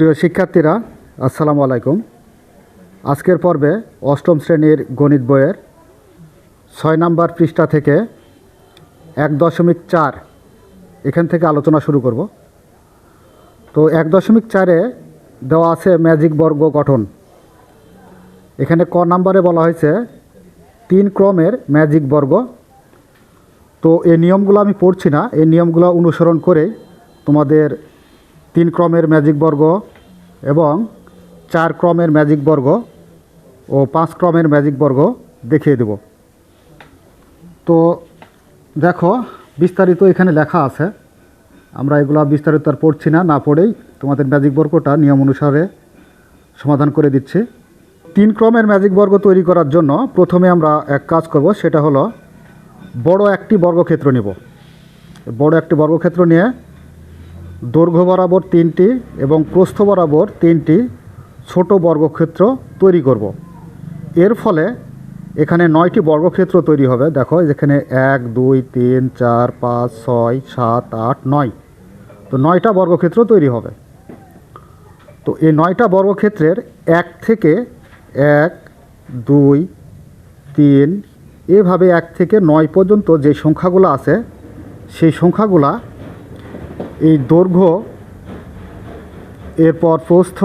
প্রিয় শিক্ষার্থীরা, আসসালামু আলাইকুম। আজকের পর্বে অষ্টম শ্রেণির গণিত বইয়ের ছয় নাম্বার পৃষ্ঠা থেকে এক দশমিক চার এখান থেকে আলোচনা শুরু করব। তো এক দশমিক চারে দেওয়া আছে ম্যাজিক বর্গ গঠন। এখানে ক নাম্বারে বলা হয়েছে, তিন ক্রমের ম্যাজিক বর্গ। তো এই নিয়মগুলো আমি পড়ছি না, এই নিয়মগুলো অনুসরণ করে তোমাদের তিন ক্রমের ম্যাজিক বর্গ এবং চার ক্রমের ম্যাজিক বর্গ ও পাঁচ ক্রমের ম্যাজিক বর্গ দেখিয়ে দেব। তো দেখো, বিস্তারিত এখানে লেখা আছে। আমরা এগুলো বিস্তারিত আর পড়ছি না না পড়েই তোমাদের ম্যাজিক বর্গটা নিয়ম অনুসারে সমাধান করে দিচ্ছি। তিন ক্রমের ম্যাজিক বর্গ তৈরি করার জন্য প্রথমে আমরা এক কাজ করব, সেটা হলো বড় একটি বর্গক্ষেত্র নেব। বড় একটি বর্গক্ষেত্র নিয়ে দৈর্ঘ্য বরাবর তিনটি এবং প্রস্থ বরাবর তিনটি ছোট বর্গক্ষেত্র তৈরি করব। এর ফলে এখানে নয়টি বর্গক্ষেত্র তৈরি হবে। দেখো যেখানে এক, দুই, তিন, চার, পাঁচ, ছয়, সাত, আট, নয়। তো নয়টা বর্গক্ষেত্র তৈরি হবে। তো এই নয়টা বর্গক্ষেত্রের এক থেকে এক, দুই, তিন, এভাবে এক থেকে নয় পর্যন্ত যে সংখ্যাগুলো আছে, সেই সংখ্যাগুলা এই দৈর্ঘ্য, এরপর প্রস্থ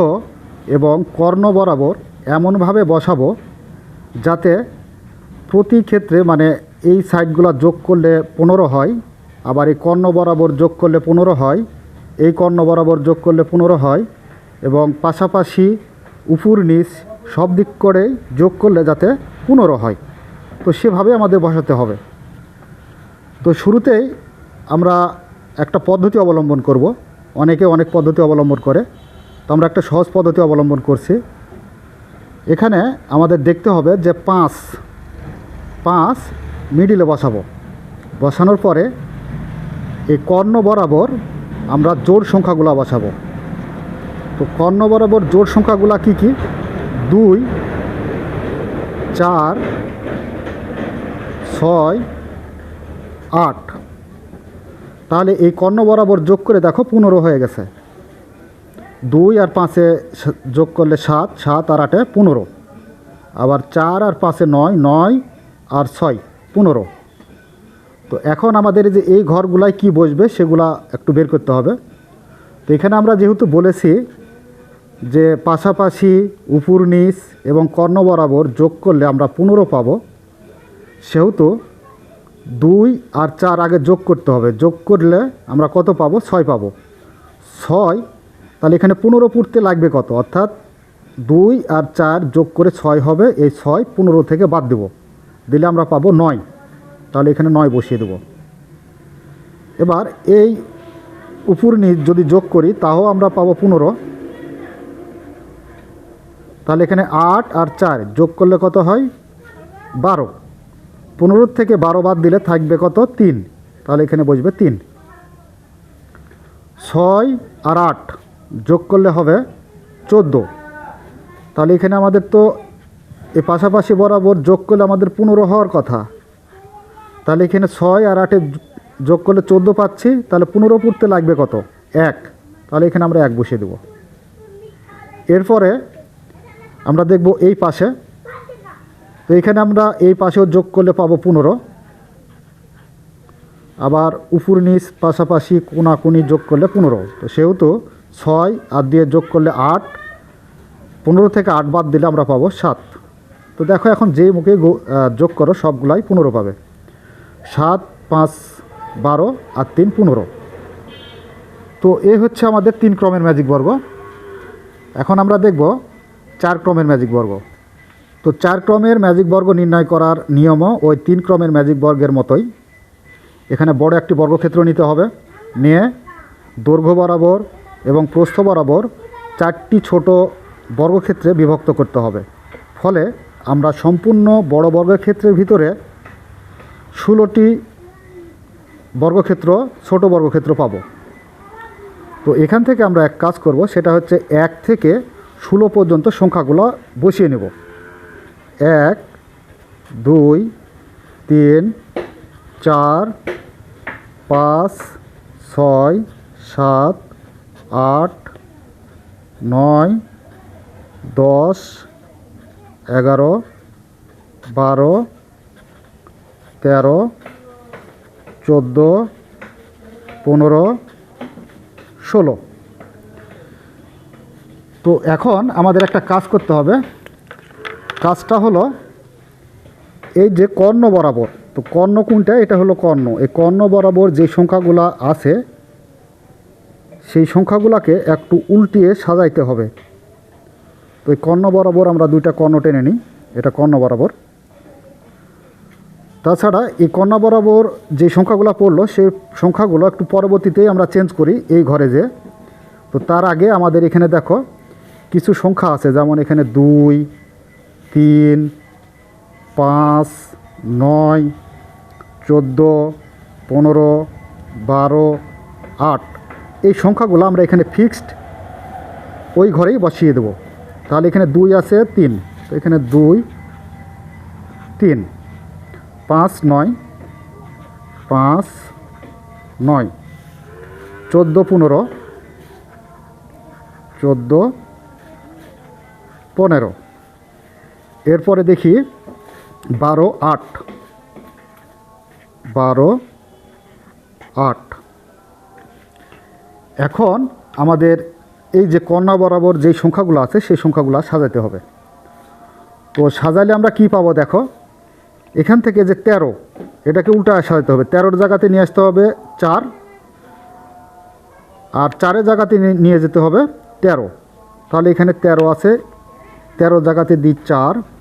এবং কর্ণ বরাবর এমনভাবে বসাবো যাতে প্রতি ক্ষেত্রে মানে এই সাইডগুলো যোগ করলে পনেরো হয়, আবার এই কর্ণ বরাবর যোগ করলে পনেরো হয়, এই কর্ণ বরাবর যোগ করলে পনেরো হয় এবং পাশাপাশি উপর নিচ সব দিক করে যোগ করলে যাতে পনেরো হয়। তো সেভাবে আমাদের বসাতে হবে। তো শুরুতেই আমরা একটা পদ্ধতি অবলম্বন করব। অনেকে অনেক পদ্ধতি অবলম্বন করে। তো আমরা একটা সহজ পদ্ধতি অবলম্বন করছি। এখানে আমাদের দেখতে হবে যে পাঁচ পাঁচ মিডিলে বসাবো। বসানোর পরে এই কর্ণ বরাবর আমরা জোর সংখ্যাগুলো বসাবো। তো কর্ণ বরাবর জোর সংখ্যাগুলো কি কি? দুই, চার, ছয়, আট। তাহলে এই কর্ণ বরাবর যোগ করে দেখো পনেরো হয়ে গেছে। দুই আর পাঁচে যোগ করলে সাত সাত আর আটে পনেরো। আবার চার আর পাঁচে নয় নয় আর ছয়, পনেরো। তো এখন আমাদের যে এই ঘরগুলায় কি বসবে সেগুলা একটু বের করতে হবে। তো এখানে আমরা যেহেতু বলেছি যে পাশাপাশি উপর নিচ এবং কর্ণ বরাবর যোগ করলে আমরা পনেরো পাবো, সেহেতু দুই আর চার আগে যোগ করতে হবে। যোগ করলে আমরা কত পাবো? ছয় পাবো। ছয়, তাহলে এখানে পনেরো পুড়তে লাগবে কত? অর্থাৎ দুই আর চার যোগ করে ছয় হবে। এই ছয় পনেরো থেকে বাদ দেব। দিলে আমরা পাবো নয়। তাহলে এখানে নয় বসিয়ে দেব। এবার এই উপর নিচ যদি যোগ করি তাও আমরা পাবো পনেরো। তাহলে এখানে আট আর চার যোগ করলে কত হয়? বারো। পনেরো থেকে বারো বাদ দিলে থাকবে কত? তিন। তাহলে এখানে বসবে তিন। ছয় আর আট যোগ করলে হবে চোদ্দ। তাহলে এখানে আমাদের তো এ পাশাপাশি বরাবর যোগ করলে আমাদের পনেরো হওয়ার কথা। তাহলে এখানে ছয় আর আটে যোগ করলে চোদ্দ পাচ্ছি, তাহলে পনেরো পড়তে লাগবে কত? এক। তাহলে এখানে আমরা এক বসিয়ে দেব। এরপরে আমরা দেখব এই পাশে তো এখানে আমরা এই পাশেও যোগ করলে পাবো পনেরো। আবার উপর নিচ পাশাপাশি কোনাকুনি যোগ করলে পনেরো। তো সেহেতু ছয় আর দিয়ে যোগ করলে আট। পনেরো থেকে আট বাদ দিলে আমরা পাবো সাত। তো দেখো এখন যেই মুখে যোগ করো সবগুলাই পনেরো পাবে। সাত, পাঁচ, বারো আর তিন পনেরো। তো এ হচ্ছে আমাদের তিন ক্রমের ম্যাজিক বর্গ। এখন আমরা দেখব চার ক্রমের ম্যাজিক বর্গ। তো চার ক্রমের ম্যাজিক বর্গ নির্ণয় করার নিয়মও ওই তিন ক্রমের ম্যাজিক বর্গের মতোই। এখানে বড় একটি বর্গক্ষেত্র নিতে হবে। নিয়ে দৈর্ঘ্য বরাবর এবং প্রস্থ বরাবর চারটি ছোট বর্গক্ষেত্রে বিভক্ত করতে হবে। ফলে আমরা সম্পূর্ণ বড় বর্গক্ষেত্রের ভিতরে ষোলোটি বর্গক্ষেত্র, ছোট বর্গক্ষেত্র পাবো। তো এখান থেকে আমরা এক কাজ করব, সেটা হচ্ছে এক থেকে ষোলো পর্যন্ত সংখ্যাগুলো বসিয়ে নেব। এক, দুই, তিন, চার, পাঁচ, ছয়, সাত, আট, নয়, দশ, এগারো, বারো, তেরো, চোদ্দ, পনেরো, ষোলো। তো এখন আমাদের একটা কাজ করতে হবে। কাজটা হলো এই যে কর্ণ বরাবর, তো কর্ণ কোনটা? এটা হলো কর্ণ। এই কর্ণ বরাবর যে সংখ্যাগুলো আছে, সেই সংখ্যাগুলোকে একটু উল্টিয়ে সাজাইতে হবে। তো এই কর্ণ বরাবর আমরা দুইটা কর্ণ টেনে নিই। এটা কর্ণ বরাবর। তাছাড়া এই কর্ণ বরাবর যে সংখ্যাগুলো পড়ল, সেই সংখ্যাগুলো একটু পরবর্তীতেই আমরা চেঞ্জ করি এই ঘরে যে। তো তার আগে আমাদের এখানে দেখো, কিছু সংখ্যা আছে, যেমন এখানে দুই তিন, পাঁচ, নয়, চোদ্দ, পনেরো, বারো, আট। এই সংখ্যাগুলো আমরা এখানে ফিক্সড ওই ঘরেই বসিয়ে দেবো। তাহলে এখানে দুই আছে, তিন। তো এখানে দুই, তিন। পাঁচ, নয়। পাঁচ, নয়। চোদ্দ, পনেরো। চোদ্দ, পনেরো। এরপরে দেখি বারো আট। বারো আট। এখন আমাদের এই যে কন্যা বরাবর যে সংখ্যাগুলো আছে, সেই সংখ্যাগুলো সাজাতে হবে। তো সাজালে আমরা কি পাবো দেখো? এখান থেকে যে তেরো, এটাকে উল্টা সাজাতে হবে। তেরোর জায়গাতে নিয়ে আসতে হবে চার। আর চারের জায়গাতে নিয়ে যেতে হবে তেরো। তাহলে এখানে তেরো আছে। তেরো জায়গাতে দিই চার।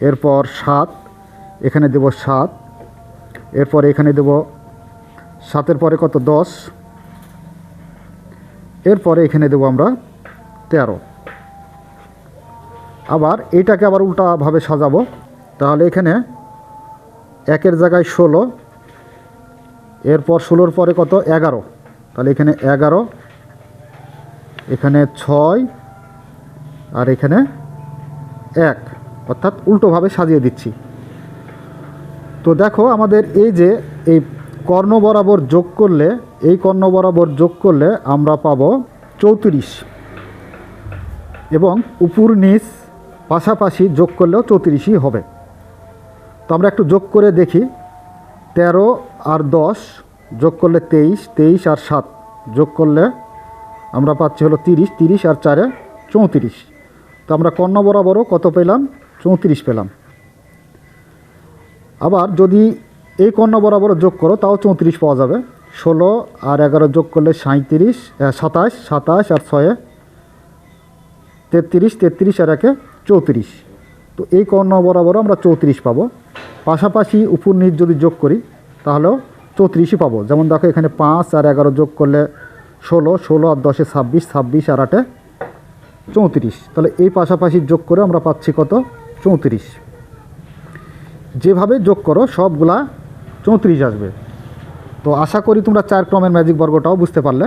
এরপর সাত, এখানে দেব সাত, এরপর এখানে দেব সাতের পরে কত? দশ। এরপরে এখানে দেবো আমরা তেরো। আবার এইটাকে আবার উল্টাভাবে সাজাবো। তাহলে এখানে একের জায়গায় ষোলো, এরপর ষোলোর পরে কত? এগারো। তাহলে এখানে এগারো, এখানে ছয়, আর এখানে এক। অর্থাৎ উল্টোভাবে সাজিয়ে দিচ্ছি। তো দেখো আমাদের এই যে এই কর্ণ বরাবর যোগ করলে, এই কর্ণ বরাবর যোগ করলে আমরা পাব চৌত্রিশ এবং উপর নিচ পাশাপাশি যোগ করলেও চৌত্রিশই হবে। তো আমরা একটু যোগ করে দেখি, তেরো আর দশ যোগ করলে তেইশ তেইশ আর সাত যোগ করলে আমরা পাচ্ছি হলো তিরিশ তিরিশ আর চারে চৌত্রিশ। তো আমরা কর্ণ বরাবরও কত পেলাম? চৌত্রিশ পেলাম। আবার যদি এই কর্ণ বরাবর যোগ করো, তাও চৌত্রিশ পাওয়া যাবে। ষোলো আর এগারো যোগ করলে সাঁত্রিশ সাতাশ সাতাশ আর ছয়ে, তেত্রিশ তেত্রিশ আর একে চৌত্রিশ। তো এই কর্ণ বরাবর আমরা চৌত্রিশ পাবো। পাশাপাশি উপর নিচ যদি যোগ করি, তাহলেও চৌত্রিশই পাবো। যেমন দেখো এখানে পাঁচ আর এগারো যোগ করলে ষোলো ষোলো আর দশে ছাব্বিশ ছাব্বিশ আর আটে চৌত্রিশ। তাহলে এই পাশাপাশি যোগ করে আমরা পাচ্ছি কত? চৌত্রিশ। যেভাবে যোগ করো, সবগুলা চৌত্রিশ আসবে। তো আশা করি তোমরা চার ক্রমের ম্যাজিক বর্গটাও বুঝতে পারলে।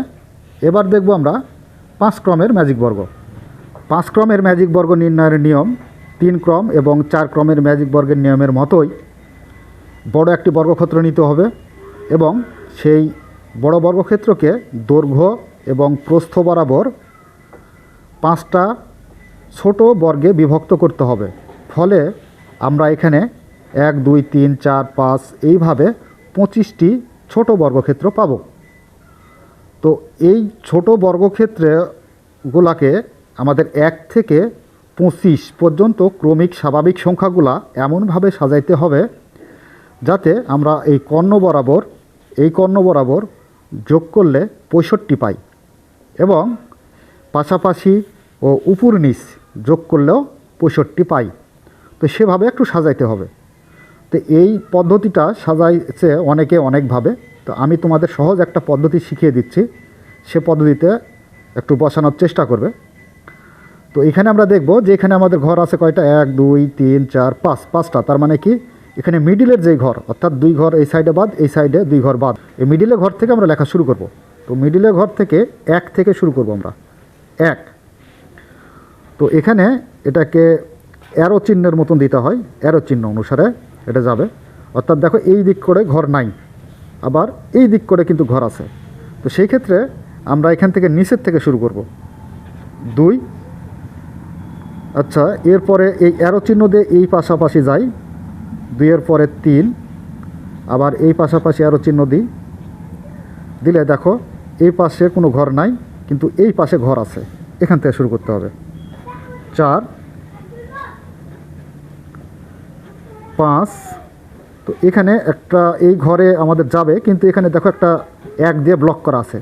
এবার দেখব আমরা পাঁচ ক্রমের ম্যাজিক বর্গ। পাঁচ ক্রমের ম্যাজিক বর্গ নির্ণয়ের নিয়ম, তিন ক্রম এবং চার ক্রমের ম্যাজিক বর্গের নিয়মের মতোই বড় একটি বর্গক্ষেত্র নিতে হবে এবং সেই বড় বর্গক্ষেত্রকে দৈর্ঘ্য এবং প্রস্থ বরাবর পাঁচটা ছোট বর্গে বিভক্ত করতে হবে। ফলে আমরা এখানে এক, দুই, তিন, চার, পাঁচ এইভাবে পঁচিশটি ছোট বর্গক্ষেত্র পাব। তো এই ছোট বর্গক্ষেত্রগুলাকে আমাদের এক থেকে পঁচিশ পর্যন্ত ক্রমিক স্বাভাবিক সংখ্যাগুলা এমনভাবে সাজাইতে হবে যাতে আমরা এই কর্ণ বরাবর, এই কর্ণ বরাবর যোগ করলে পঁয়ষট্টি পাই এবং পাশাপাশি ও উপর নিচ যোগ করলেও পঁয়ষট্টি পাই। তো সেভাবে একটু সাজাইতে হবে। তো এই পদ্ধতিটা সাজাইছে অনেকে অনেকভাবে। তো আমি তোমাদের সহজ একটা পদ্ধতি শিখিয়ে দিচ্ছি। সে পদ্ধতিতে একটু বসানোর চেষ্টা করবে। তো এখানে আমরা দেখব যে এখানে আমাদের ঘর আছে কয়টা? এক, দুই, তিন, চার, পাঁচ। পাঁচটা। তার মানে কি? এখানে মিডিলের যেই ঘর, অর্থাৎ দুই ঘর এই সাইডে বাদ, এই সাইডে দুই ঘর বাদ। এই মিডিলের ঘর থেকে আমরা লেখা শুরু করব। তো মিডিলের ঘর থেকে এক থেকে শুরু করব আমরা। এক। তো এখানে এটাকে অ্যারো চিহ্নের মতন দিতে হয়, অ্যারো চিহ্ন অনুসারে এটা যাবে। অর্থাৎ দেখো এই দিক করে ঘর নাই, আবার এই দিক করে কিন্তু ঘর আছে। তো সেই ক্ষেত্রে আমরা এখান থেকে নিচের থেকে শুরু করব। দুই আচ্ছা এরপরে এই অ্যারো চিহ্ন দিয়ে এই পাশাপাশি যাই। দুইয়ের পরে তিন, আবার এই পাশাপাশি অ্যারো চিহ্ন দিই। দিলে দেখো, এই পাশে কোনো ঘর নাই, কিন্তু এই পাশে ঘর আছে। এখান থেকে শুরু করতে হবে। চার পাঁচ। তো এখানে একটা, এই ঘরে আমাদের যাবে, কিন্তু এখানে দেখো একটা এক দিয়ে ব্লক করা আছে।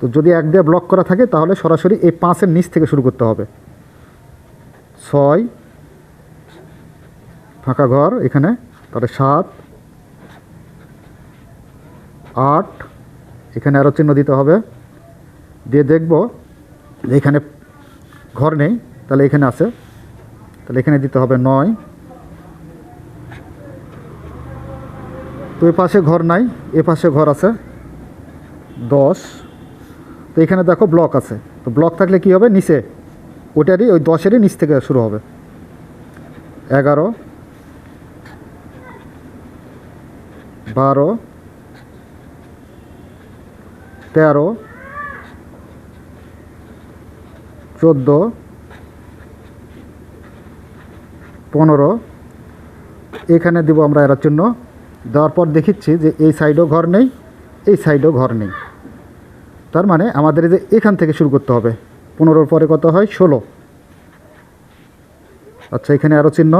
তো যদি এক দিয়ে ব্লক করা থাকে, তাহলে সরাসরি এই পাঁচের নিচ থেকে শুরু করতে হবে। ছয়, ফাঁকা ঘর এখানে, তাহলে সাত, আট, এখানে আরও চিহ্ন দিতে হবে। দিয়ে দেখব যে এখানে ঘর নেই, তাহলে এখানে আছে। তাহলে এখানে দিতে হবে নয়। তো এ পাশে ঘর নাই, এ পাশে ঘর আছে, দশ। তো এখানে দেখো ব্লক আছে, তো ব্লক থাকলে কি হবে? নিচে। ওটারই ওই দশেরই নিচ থেকে শুরু হবে। এগারো, বারো, তেরো, চোদ্দ, পনেরো। এখানে দেবো আমরা এর জন্য দেওয়ার পর দেখিচ্ছি যে এই সাইডও ঘর নেই, এই সাইডেও ঘর নেই। তার মানে আমাদের যে এখান থেকে শুরু করতে হবে। পনেরোর পরে কত হয়? ষোলো। আচ্ছা এখানে আরও চিহ্ন।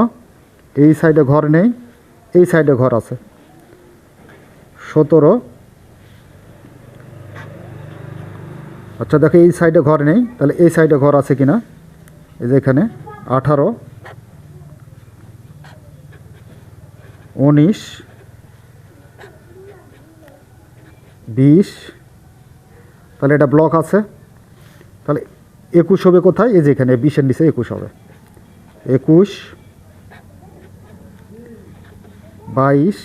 এই সাইডে ঘর নেই, এই সাইডে ঘর আছে। সতেরো। আচ্ছা দেখো, এই সাইডে ঘর নেই। তাহলে এই সাইডে ঘর আছে কিনা? এই যে এখানে, আঠারো। উনিশ। বিশ। তাহলে এটা ব্লক আছে। তাহলে একুশ হবে কোথায়? এই যে এখানে, বিশের নিচে একুশ হবে। একুশ বাইশ।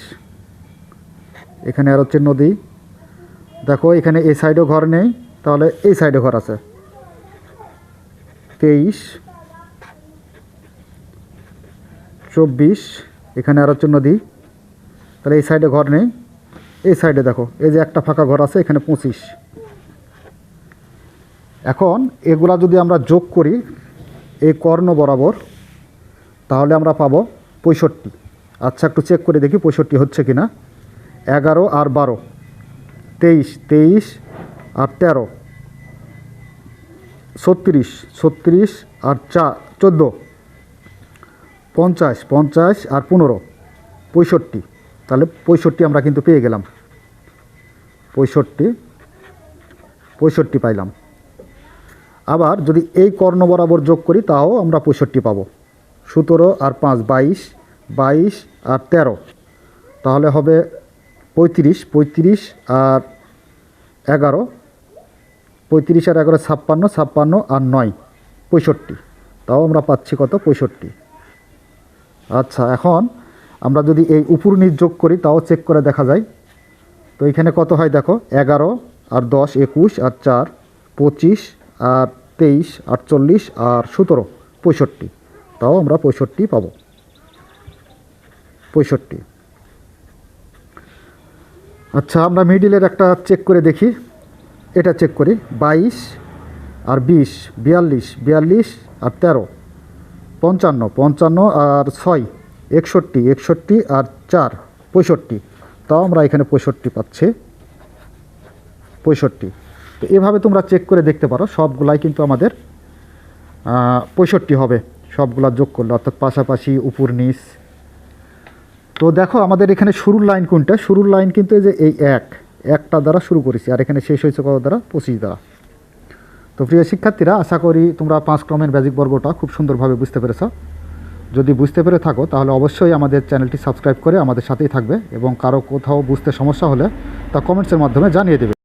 এখানে আর হচ্ছে নদী দেখো, এখানে এই সাইডেও ঘর নেই। তাহলে এই সাইডে ঘর আছে। তেইশ। চব্বিশ। এখানে আর হচ্ছে নদী তাহলে এই সাইডে ঘর নেই। এই সাইডে দেখো, এই যে একটা ফাঁকা ঘর আছে, এখানে পঁচিশ। এখন এগুলা যদি আমরা যোগ করি, এই কর্ণ বরাবর, তাহলে আমরা পাবো পঁয়ষট্টি। আচ্ছা একটু চেক করে দেখি পঁয়ষট্টি হচ্ছে কি না এগারো আর বারো। তেইশ তেইশ আর তেরো। ছত্রিশ ছত্রিশ আর চা, চোদ্দ। পঞ্চাশ পঞ্চাশ আর পনেরো। পঁয়ষট্টি। তাহলে পঁয়ষট্টি আমরা কিন্তু পেয়ে গেলাম। পঁয়ষট্টি পঁয়ষট্টি পাইলাম। আবার যদি এই কর্ণ বরাবর যোগ করি, তাও আমরা পঁয়ষট্টি পাবো। সতেরো আর পাঁচ, বাইশ বাইশ আর তেরো। তাহলে হবে পঁয়ত্রিশ পঁয়ত্রিশ আর এগারো, পঁয়ত্রিশ আর এগারো, ছাপ্পান্ন ছাপ্পান্ন আর নয়, পঁয়ষট্টি। তাও আমরা পাচ্ছি কত? পঁয়ষট্টি। আচ্ছা এখন আমরা যদি এই উপর নিচ যোগ করি, তাও চেক করে দেখা যায়। তো এখানে কত হয় দেখো? এগারো আর দশ, একুশ আর চার, পঁচিশ আর তেইশ, আটচল্লিশ আর সতেরো, পঁয়ষট্টি। তাও আমরা পঁয়ষট্টি পাবো। পঁয়ষট্টি। আচ্ছা আমরা মিডিলের একটা চেক করে দেখি। এটা চেক করি। বাইশ আর বিশ, বিয়াল্লিশ বিয়াল্লিশ আর তেরো, পঞ্চান্ন পঞ্চান্ন আর ছয়। একষট্টি একষট্টি আর চার, পঁয়ষট্টি। তাও আমরা এখানে পঁয়ষট্টি পাচ্ছি। পঁয়ষট্টি। তো এভাবে তোমরা চেক করে দেখতে পারো, সবগুলাই কিন্তু আমাদের পঁয়ষট্টি হবে। সবগুলা যোগ করলে, অর্থাৎ পাশাপাশি উপর নিচ। তো দেখো আমাদের এখানে শুরুর লাইন কোনটা? শুরুর লাইন কিন্তু এই যে এই এক, একটা দ্বারা শুরু করেছি, আর এখানে শেষ হয়েছে কত দ্বারা? পঁচিশ দ্বারা। তো প্রিয় শিক্ষার্থীরা, আশা করি তোমরা পাঁচ ক্রমের ব্যাজিক বর্গটা খুব সুন্দরভাবে বুঝতে পেরেছ। যদি বুঝতে পেরে থাকো, তাহলে অবশ্যই আমাদের চ্যানেলটি সাবস্ক্রাইব করে আমাদের সাথেই থাকবে এবং কারও কোথাও বুঝতে সমস্যা হলে তা কমেন্টসের মাধ্যমে জানিয়ে দেবে।